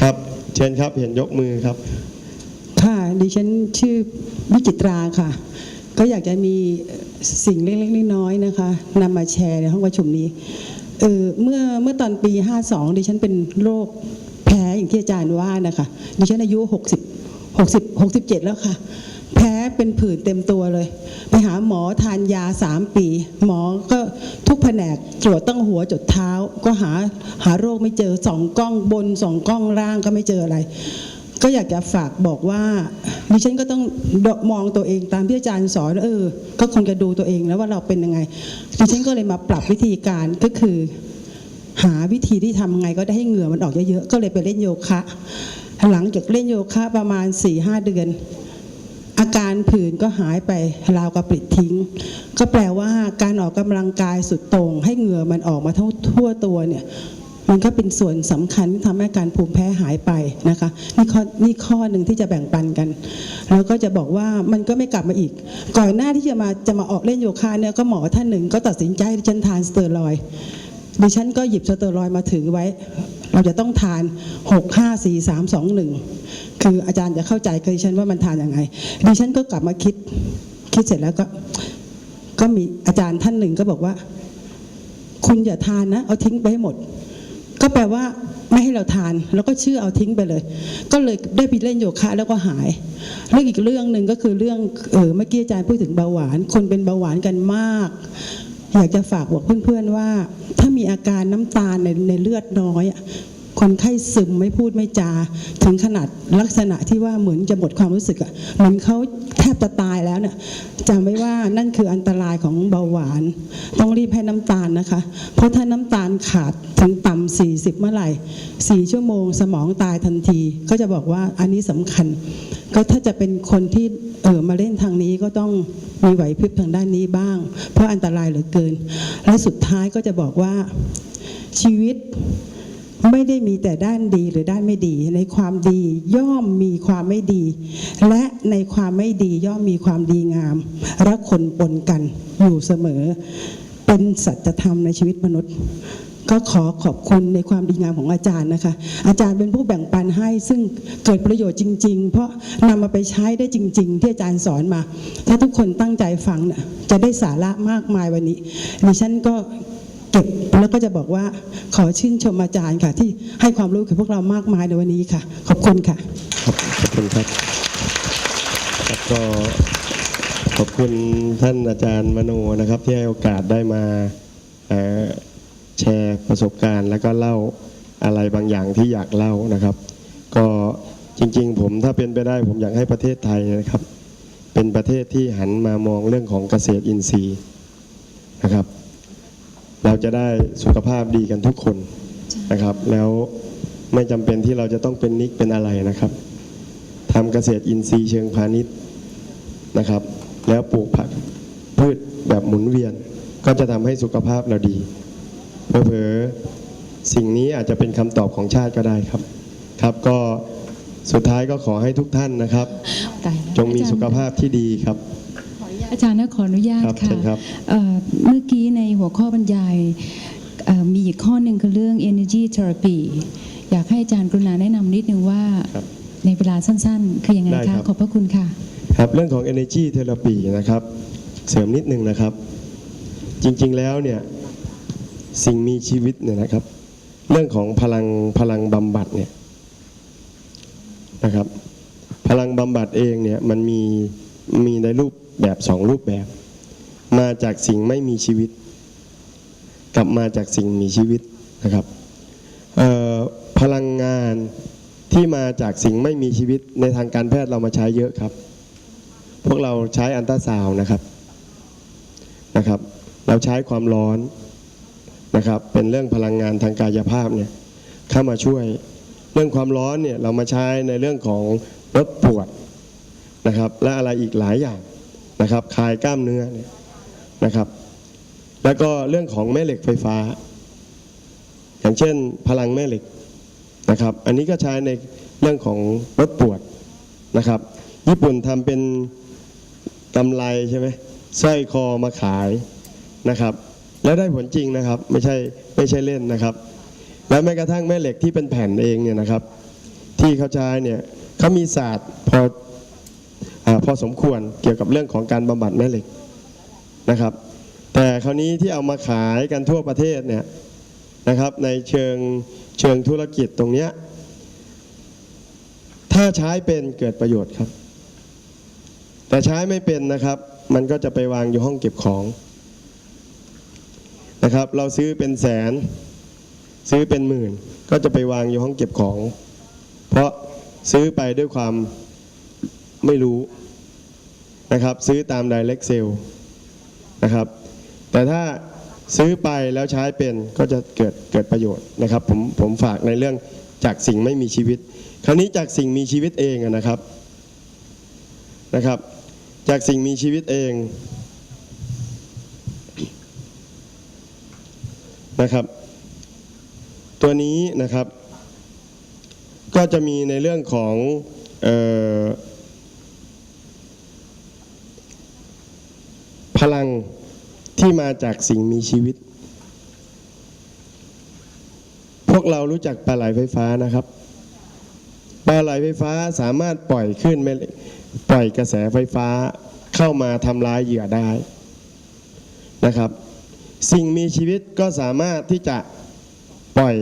ครับ เชิญครับเห็นยกมือครับ ค่ะดิฉันชื่อวิจิตราค่ะ ก็อยากจะมีสิ่งเล็กๆน้อยๆนะคะนำมาแชร์ในห้องประชุมนี้เออเมื่อเมื่อตอนปี 52 ดิฉันเป็นโรคแพ้อย่างที่อาจารย์ว่านะคะดิฉันอายุ 60 60 67 แล้วค่ะ แพ้เป็นผื่นเต็มตัวเลย ไปหาหมอทานยา3ปี หมอก็ทุกแผนกตรวจตั้งหัวจดเท้า ก็หาหาโรคไม่เจอสองกล้องบนสองกล้องล่างก็ไม่เจออะไร ก็อยากจะฝากบอกว่าดิฉันก็ต้องมองตัวเองตามที่อาจารย์สอนเออ ก็คงจะดูตัวเองแล้วว่าเราเป็นยังไงดิฉันก็เลยมาปรับวิธีการก็คือหาวิธีที่ทำไงก็ได้ให้เหงื่อมันออกเยอะๆ ก็เลยไปเล่นโยคะ หลังจากเล่นโยคะประมาณ4ี่ห้าเดือน อาการผื่นก็หายไปราวกับปลิดทิ้ง ก็แปลว่าการออกกำลังกายสุดโต่งให้เหงื่อมันออกมาทั่วทั่วตัวเนี่ยมันก็เป็นส่วนสำคัญที่ทำให้การภูมิแพ้หายไปนะคะนี่ข้อนี่ข้อหนึ่งที่จะแบ่งปันกัน แล้วก็จะบอกว่ามันก็ไม่กลับมาอีก ก่อนหน้าที่จะมาจะมาออกเล่นโยคะเนี่ยก็หมอท่านหนึ่งก็ตัดสินใจให้ดิฉันทานสเตียรอยด์ ดิฉันก็หยิบสเตียรอยมาถือไว้ เราจะต้องทาน 6 5 4 3 2 1 คืออาจารย์จะเข้าใจคือดิฉันว่ามันทานยังไง ดิฉันก็กลับมาคิด คิดเสร็จแล้วก็ ก็มีอาจารย์ท่านหนึ่งก็บอกว่า คุณอย่าทานนะ เอาทิ้งไปให้หมด ก็แปลว่าไม่ให้เราทาน แล้วก็เชื่อเอาทิ้งไปเลย ก็เลยได้ไปเล่นโยคะแล้วก็หาย เรื่องอีกเรื่องหนึ่งก็คือเรื่องเออเมื่อกี้อาจารย์พูดถึงเบาหวาน คนเป็นเบาหวานกันมาก อยากจะฝากบอกเพื่อนๆว่า ถ้ามีอาการน้ำตาลในในเลือดน้อยคนไข้ซึมไม่พูดไม่จา ถึงขนาดลักษณะที่ว่าเหมือนจะหมดความรู้สึกอะเหมือนเขา บจะตายแล้วเนี่ยจำไว้ว่านั่นคืออันตรายของเบาหวาน ต้องรีบให้น้ำตาลนะคะ เพราะถ้าน้ำตาลขาดถึงต่ำ40 เมื่อไหร่4ชั่วโมงสมองตายทันที ก็จะบอกว่าอันนี้สำคัญ ก็ถ้าจะเป็นคนที่เออมาเล่นทางนี้ก็ต้องมีไหวพริบทางด้านนี้บ้าง เพราะอันตรายเหลือเกิน และสุดท้ายก็จะบอกว่าชีวิต ไม่ได้มีแต่ด้านดีหรือด้านไม่ดี ในความดีย่อมมีความไม่ดี และในความไม่ดีย่อมมีความดีงามและคนปนกันอยู่เสมอ เป็นสัจธรรมในชีวิตมนุษย์ ก็ขอขอบคุณในความดีงามของอาจารย์นะคะ อาจารย์เป็นผู้แบ่งปันให้ซึ่งเกิดประโยชน์จริง ๆ เพราะนำมาไปใช้ได้จริง ๆ ที่อาจารย์สอนมา ถ้าทุกคนตั้งใจฟังนี่ยจะได้สาระมากมายวันนี้ดิฉันก็ เก็บแล้วก็จะบอกว่าขอชื่นชมอาจารย์ค่ะ ที่ให้ความรู้กับพวกเรามากมายในวันนี้ค่ะ ขอบคุณค่ะขอบคุณครับครับก็ขอบคุณท่านอาจารย์มโนนะครับ ที่ให้โอกาสได้มาแชร์ประสบการณ์ แล้วก็เล่าอะไรบางอย่างที่อยากเล่านะครับ ก็จริง ๆ ผมถ้าเป็นไปได้ผมอยากให้ประเทศไทยนะครับ เป็นประเทศที่หันมามองเรื่องของเกษตรอินทรีย์นะครับ เราจะได้สุขภาพดีกันทุกคนนะครับ แล้วไม่จำเป็นที่เราจะต้องเป็นนิกเป็นอะไรนะครับทำเกษตรอินทรีย์เชิงพาณิชย์นะครับ แล้วปลูกผักพืชแบบหมุนเวียน ก็จะทำให้สุขภาพเราดีเผลอๆสิ่งนี้อาจจะเป็นคำตอบของชาติก็ได้ครับ ครับก็สุดท้ายก็ขอให้ทุกท่านนะครับตายแล้วจงมีสุขภาพที่ดีครับ อาจารย์นะขออนุญาตครับค่ะเชิญครับ เอ่อเมื่อกี้ในหัวข้อบรรยายเอ่อมีอีกข้อหนึ่งคือเรื่อง energy therapy อยากให้อาจารย์กรุณาแนะนำนิดนึงว่าครับในเวลาสั้นๆ คือยังไงได้ครัคะบ ขอบพระคุณค่ะ ครับเรื่องของ energy therapy นะครับ เสริมนิดนึงนะครับ จริงๆแล้วเนี่ยสิ่งมีชีวิตเนี่ยนะครับ เรื่องของพลังพลังบำบัดเนี่ยนะครับ พลังบำบัดเองเนี่ยมันมีมีในรูป แบบสองรูปแบบ มาจากสิ่งไม่มีชีวิตกับมาจากสิ่งมีชีวิตนะครับพลังงานที่มาจากสิ่งไม่มีชีวิตในทางการแพทย์เรามาใช้เยอะครับ พวกเราใช้อันตราซาวน์นะครับนะครับ เราใช้ความร้อนนะครับ เป็นเรื่องพลังงานทางกายภาพเนี่ยเข้ามาช่วยเรื่องความร้อนเนี่ยเรามาใช้ในเรื่องของลดปวดนะครับ และอะไรอีกหลายอย่าง นะครับคลายกล้ามเนื้อเนี่ยนะครับ แล้วก็เรื่องของแม่เหล็กไฟฟ้า อย่างเช่น พลังแม่เหล็กนะครับ อันนี้ก็ใช้ในเรื่องของลดปวดนะครับ ญี่ปุ่นทำเป็นกำไรใช่ไหมสร้อยคอมาขายนะครับ แล้วได้ผลจริงนะครับ ไม่ใช่ไม่ใช่เล่นนะครับ แล้วแม้กระทั่งแม่เหล็กที่เป็นแผ่นเองเนี่ยนะครับ ที่เขาใช้เนี่ยเขามีศาสตร์พอ พอสมควรเกี่ยวกับเรื่องของการบำบัดแม่เหล็กนะครับ แต่คราวนี้ที่เอามาขายกันทั่วประเทศเนี่ยนะครับในเชิงเชิงธุรกิจตรงเนี้ยถ้าใช้เป็นเกิดประโยชน์ครับ แต่ใช้ไม่เป็นนะครับ มันก็จะไปวางอยู่ห้องเก็บของนะครับ เราซื้อเป็นแสน ซื้อเป็นหมื่น ก็จะไปวางอยู่ห้องเก็บของ เพราะซื้อไปด้วยความ ไม่รู้นะครับ ซื้อตาม direct sale นะครับ แต่ถ้าซื้อไปแล้วใช้เป็นก็จะเกิดเกิดประโยชน์นะครับ ผมผมฝากในเรื่องจากสิ่งไม่มีชีวิต คราวนี้จากสิ่งมีชีวิตเองนะครับนะครับ จากสิ่งมีชีวิตเองนะครับ ตัวนี้นะครับ ก็จะมีในเรื่องของเออพลัง ที่มาจากสิ่งมีชีวิต พวกเรารู้จักปลาไหลไฟฟ้านะครับ ปลาไหลไฟฟ้าสามารถปล่อยขึ้นแม่ปล่อยกระแสไฟฟ้าเข้ามาทำร้ายเหยื่อได้นะครับ สิ่งมีชีวิตก็สามารถที่จะปล่อย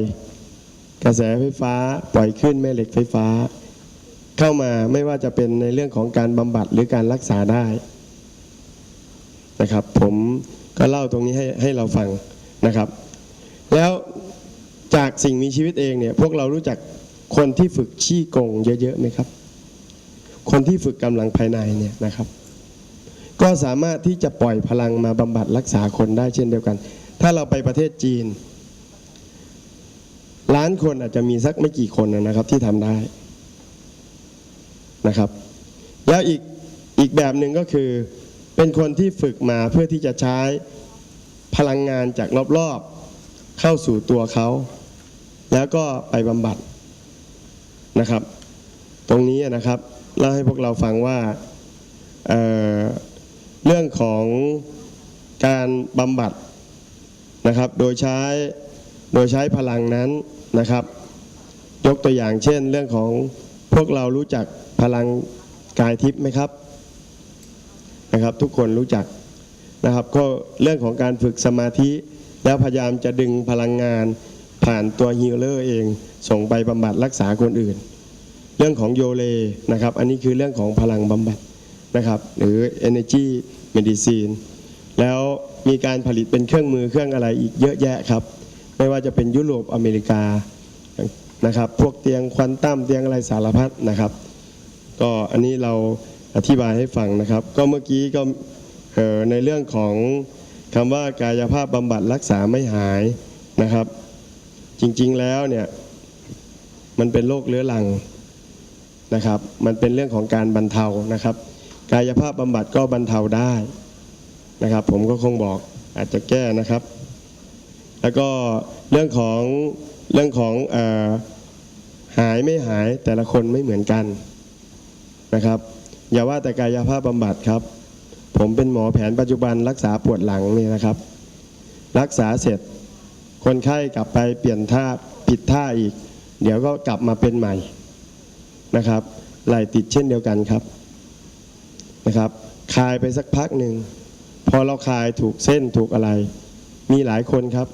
กระแสไฟฟ้า ปล่อยขึ้นแม่เหล็กไฟฟ้า เข้ามาไม่ว่าจะเป็นในเรื่องของการบำบัดหรือการรักษาได้นะครับผม ก็เล่าตรงนี้ให้ให้เราฟังนะครับ แล้วจากสิ่งมีชีวิตเองเนี่ยพวกเรารู้จักคนที่ฝึกชี้กงเยอะๆไหมครับ คนที่ฝึกกำลังภายในเนี่ยนะครับ ก็สามารถที่จะปล่อยพลังมาบำบัดรักษาคนได้เช่นเดียวกัน ถ้าเราไปประเทศจีน ล้านคนอาจจะมีสักไม่กี่คนนะครับที่ทำได้นะครับ แล้วอีกอีกแบบหนึ่งก็คือ เป็นคนที่ฝึกมาเพื่อที่จะใช้พลังงานจากรอบๆเข้าสู่ตัวเขา แล้วก็ไปบำบัดนะครับ ตรงนี้นะครับเล่าให้พวกเราฟังว่าเเรื่องของการบำบัดนะครับ โดยใช้โดยใช้พลังนั้นนะครับ ยกตัวอย่างเช่น เรื่องของพวกเรารู้จักพลังกายทิพย์ไหมครับ นะครับ ทุกคนรู้จักนะครับ ก็เรื่องของการฝึกสมาธิ แล้วพยายามจะดึงพลังงาน ผ่านตัวฮีลเลอร์เอง ส่งไปบำบัดรักษาคนอื่น เรื่องของโยเลนะครับ อันนี้คือเรื่องของพลังบำบัดนะครับ หรือ energy medicine แล้วมีการผลิตเป็นเครื่องมือเครื่องอะไรอีกเยอะแยะครับ ไม่ว่าจะเป็นยุโรปอเมริกานะครับ พวกเตียงควอนตัมเตียงอะไรสารพัดนะครับ ก็อันนี้เรา อธิบายให้ฟังนะครับ ก็เมื่อกี้ก็ในเรื่องของคำว่ากายภาพบำบัดรักษาไม่หายนะครับ จริงๆแล้วเนี่ยมันเป็นโรคเรื้อรังนะครับ มันเป็นเรื่องของการบรรเทานะครับ กายภาพบำบัดก็บรรเทาได้นะครับ ผมก็คงบอกอาจจะแก้นะครับ แล้วก็เรื่องของเรื่องของอหายไม่หายแต่ละคนไม่เหมือนกันนะครับ อย่าว่าแต่กายภาพบำบัดครับ ผมเป็นหมอแผนปัจจุบันรักษาปวดหลังนี่นะครับ รักษาเสร็จ คนไข้กลับไปเปลี่ยนท่าผิดท่าอีก เดี๋ยวก็กลับมาเป็นใหม่นะครับไหลติดเช่นเดียวกันครับนะครับคลายไปสักพักหนึ่งพอเราคลายถูกเส้นถูกอะไร มีหลายคนครับ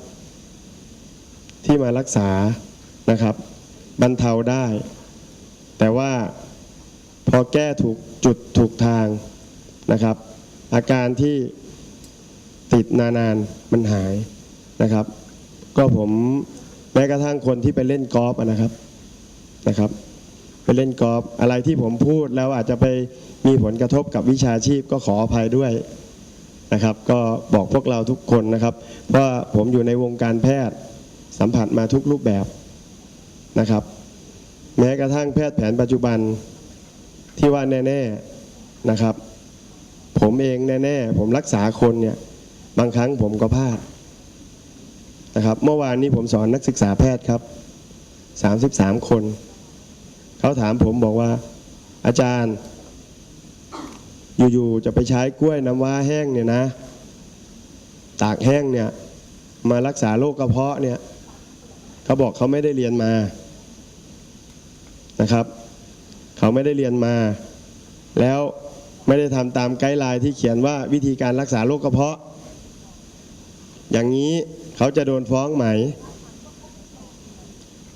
ที่มารักษานะครับบรรเทาได้ แต่ว่า พอแก้ถูกจุดถูกทางนะครับ อาการที่ติดนานๆมันหายนะครับ ก็ผมแม้กระทั่งคนที่ไปเล่นกอล์ฟนะครับนะครับ ไปเล่นกอล์ฟอะไรที่ผมพูดแล้วอาจจะไปมีผลกระทบกับวิชาชีพก็ขออภัยด้วยนะครับ ก็บอกพวกเราทุกคนนะครับ ว่าผมอยู่ในวงการแพทย์สัมผัสมาทุกรูปแบบนะครับ แม้กระทั่งแพทย์แผนปัจจุบัน ที่ว่าแน่ๆนะครับ ผมเองแน่ๆผมรักษาคนเนี่ยบางครั้งผมก็พลาดนะครับ เมื่อวานนี้ผมสอนนักศึกษาแพทย์ครับ 33 คน เขาถามผมบอกว่า อาจารย์ อยู่ๆจะไปใช้กล้วยน้ำว้าแห้งเนี่ยนะ ตากแห้งเนี่ยมารักษาโรคกระเพาะเนี่ยเขาบอกเขาไม่ได้เรียนมานะครับ เขาไม่ได้เรียนมา แล้วไม่ได้ทำตามไกด์ไลน์ที่เขียนว่าวิธีการรักษาโรคกระเพาะ อย่างนี้เขาจะโดนฟ้องไหม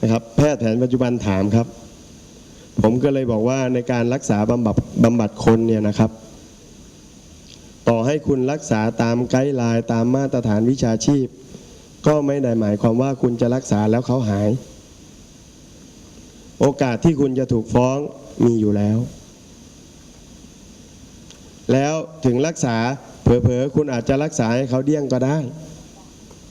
นะครับ แพทย์แผนปัจจุบันถามครับ ผมก็เลยบอกว่าในการรักษาบำบัดบำบัดคนเนี่ยนะครับ ต่อให้คุณรักษาตามไกด์ไลน์ตามมาตรฐานวิชาชีพ ก็ไม่ได้หมายความว่าคุณจะรักษาแล้วเขาหาย โอกาสที่คุณจะถูกฟ้อง มีอยู่แล้ว แล้วถึงรักษาเผลอๆคุณอาจจะรักษาให้เขาเดี้ยงก็ได้